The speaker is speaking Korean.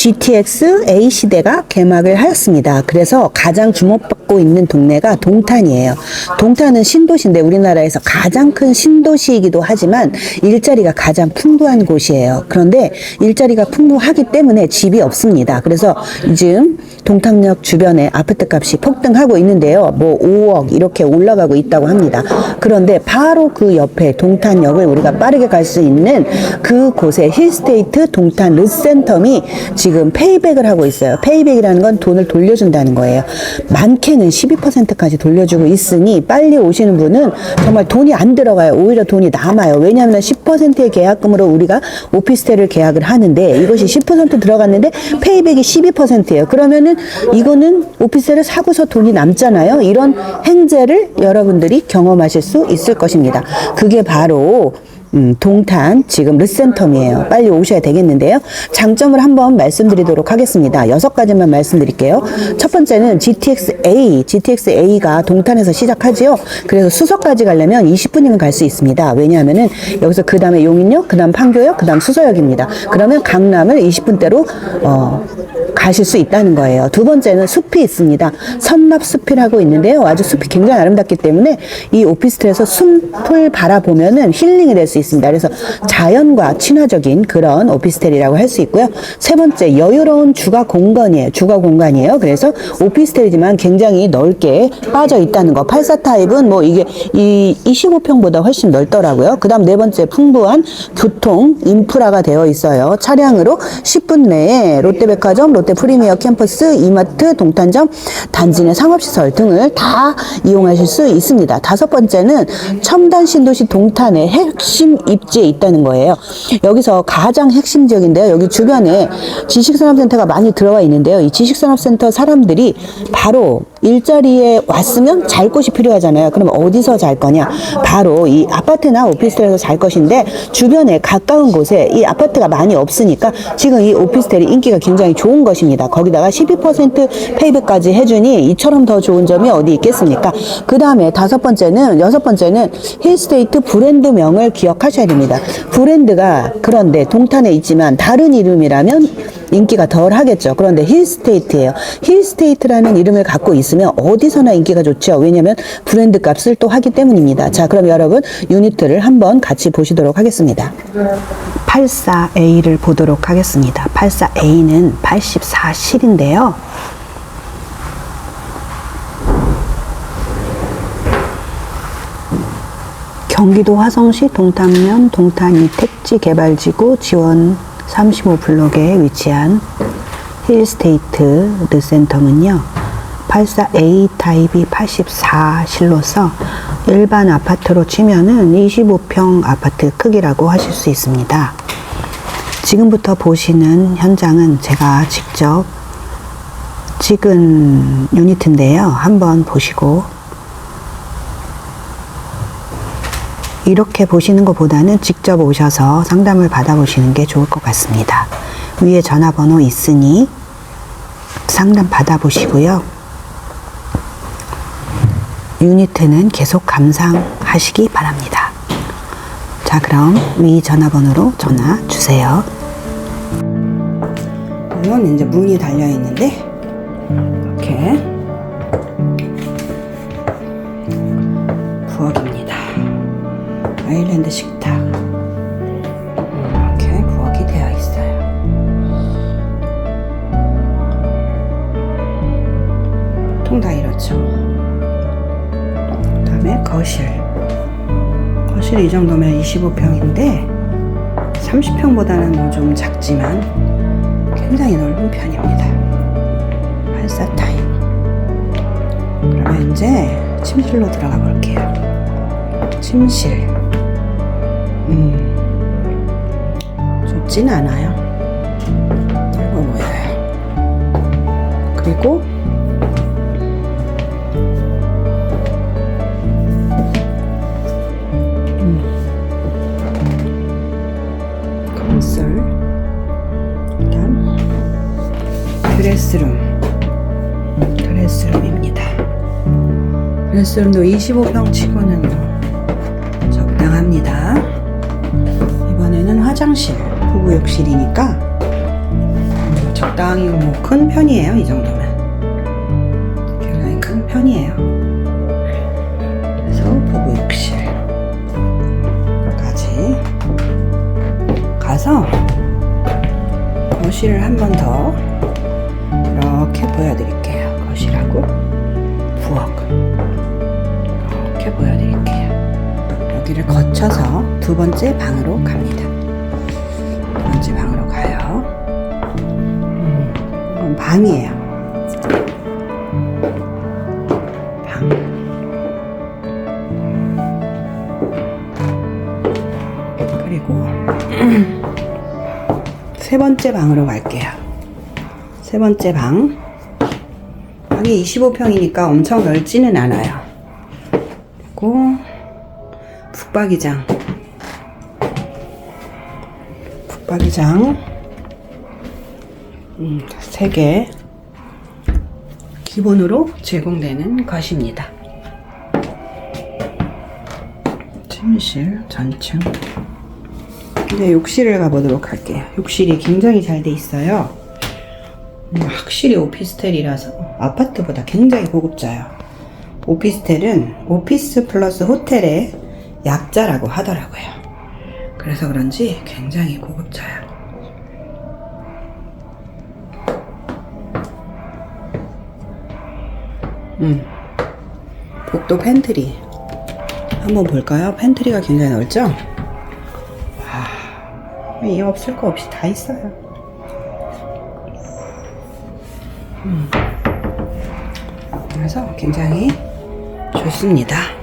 GTX A 시대가 개막을 하였습니다. 그래서 가장 주목받고 있는 동네가 동탄이에요. 동탄은 신도시인데 우리나라에서 가장 큰 신도시이기도 하지만 일자리가 가장 풍부한 곳이에요. 그런데 일자리가 풍부하기 때문에 집이 없습니다. 그래서 요즘 동탄역 주변에 아파트 값이 폭등하고 있는데요. 뭐 5억 이렇게 올라가고 있다고 합니다. 그런데 바로 그 옆에 동탄역을 우리가 빠르게 갈 수 있는 그 곳에 힐스테이트 동탄 르센텀이 지금 페이백을 하고 있어요. 페이백이라는 건 돈을 돌려준다는 거예요. 많게는 12%까지 돌려주고 있으니 빨리 오시는 분은 정말 돈이 안 들어가요. 오히려 돈이 남아요. 왜냐하면 10%의 계약금으로 우리가 오피스텔을 계약을 하는데 이것이 10% 들어갔는데 페이백이 12%예요. 그러면 은 이거는 오피스텔을 사고서 돈이 남잖아요. 이런 행제를 여러분들이 경험하실 수 있을 것입니다. 그게 바로 음, 동탄 지금 르센텀이에요. 빨리 오셔야 되겠는데요. 장점을 한번 말씀드리도록 하겠습니다. 여섯 가지만 말씀드릴게요. 첫 번째는 GTX A, GTX A가 동탄에서 시작하지요. 그래서 수서까지 가려면 20분이면 갈 수 있습니다. 왜냐하면은 여기서 그 다음에 용인역, 그 다음 판교역, 그 다음 수서역입니다. 그러면 강남을 20분대로 어, 가실 수 있다는 거예요. 두 번째는 숲이 있습니다. 선납숲이라고 있는데요. 아주 숲이 굉장히 아름답기 때문에 이 오피스텔에서 숲을 바라보면은 힐링이 될 수 있습니다. 그래서 자연과 친화적인 그런 오피스텔이라고 할 수 있고요. 세 번째, 여유로운 주거 공간이에요. 주거 공간이에요. 그래서 오피스텔이지만 굉장히 넓게 빠져 있다는 거. 84 타입은 뭐 이게 이 25평보다 훨씬 넓더라고요. 그 다음 네 번째, 풍부한 교통, 인프라가 되어 있어요. 차량으로 10분 내에 롯데백화점, 롯데 프리미어 캠퍼스, 이마트, 동탄점, 단지 내 상업시설 등을 다 이용하실 수 있습니다. 다섯 번째는 첨단 신도시 동탄의 핵심 입지에 있다는 거예요. 여기서 가장 핵심적인데요. 여기 주변에 지식산업센터가 많이 들어와 있는데요. 이 지식산업센터 사람들이 바로 일자리에 왔으면 잘 곳이 필요하잖아요. 그럼 어디서 잘 거냐? 바로 이 아파트나 오피스텔에서 잘 것인데 주변에 가까운 곳에 이 아파트가 많이 없으니까 지금 이 오피스텔이 인기가 굉장히 좋은 것입니다. 거기다가 12% 페이백까지 해주니 이처럼 더 좋은 점이 어디 있겠습니까? 그 다음에 다섯 번째는 여섯 번째는 힐스테이트 브랜드명을 기억 하셔야 됩니다. 브랜드가 그런데 동탄에 있지만 다른 이름이라면 인기가 덜 하겠죠. 그런데 힐스테이트예요. 힐스테이트라는 이름을 갖고 있으면 어디서나 인기가 좋죠. 왜냐하면 브랜드 값을 또 하기 때문입니다. 자, 그럼 여러분 유니트를 한번 같이 보시도록 하겠습니다. 84A를 보도록 하겠습니다. 84A는 84실인데요. 경기도 화성시 동탄면 동탄이 택지 개발지구 지원 35블록에 위치한 힐스테이트 르센텀은요. 84A 타입이 84실로서 일반 아파트로 치면은 25평 아파트 크기라고 하실 수 있습니다. 지금부터 보시는 현장은 제가 직접 찍은 유니트인데요. 한번 보시고 이렇게 보시는 것보다는 직접 오셔서 상담을 받아보시는 게 좋을 것 같습니다. 위에 전화번호 있으니 상담 받아보시고요. 유니트는 계속 감상하시기 바랍니다. 자, 그럼 위 전화번호로 전화 주세요. 이건 이제 문이 달려 있는데 이렇게 부엌입니다. 아일랜드 식탁 이렇게 부엌이 되어 있어요. 보통 다 이렇죠. 그 다음에 거실. 거실 이 정도면 25평인데 30평보다는 좀 작지만 굉장히 넓은 편입니다. 84 타입. 그러면 이제 침실로 들어가 볼게요. 침실. 음, 좁진 않아요. 넓어 보여요. 그리고 음, 콘솔, 그다음 드레스룸, 드레스룸입니다. 드레스룸도 25평 치고는 뭐 적당합니다. 화장실, 부부욕실이니까 적당히 뭐 큰 편이에요. 이 정도면. 굉장히 큰 편이에요. 그래서 부부 욕실까지 가서 거실을 한 번 더 이렇게 보여드릴게요. 거실하고 부엌 이렇게 보여드릴게요. 여기를 거쳐서 두 번째 방으로 갑니다. 두 번째 방으로 가요. 음, 이건 방이에요. 방. 그리고 세 번째 방으로 갈게요. 세 번째 방. 방이 25평이니까 엄청 넓지는 않아요. 그리고 북박이장. 북박이장. 음, 세 개. 기본으로 제공되는 것입니다. 침실 전층. 이제 욕실을 가보도록 할게요. 욕실이 굉장히 잘 돼 있어요. 음, 확실히 오피스텔이라서 아파트보다 굉장히 고급져요. 오피스텔은 오피스 플러스 호텔의 약자라고 하더라고요. 그래서 그런지 굉장히 고급져요. 음, 복도 팬트리 한번 볼까요? 팬트리가 굉장히 넓죠? 와, 이 없을 거 없이 다 있어요. 음. 그래서 굉장히 좋습니다.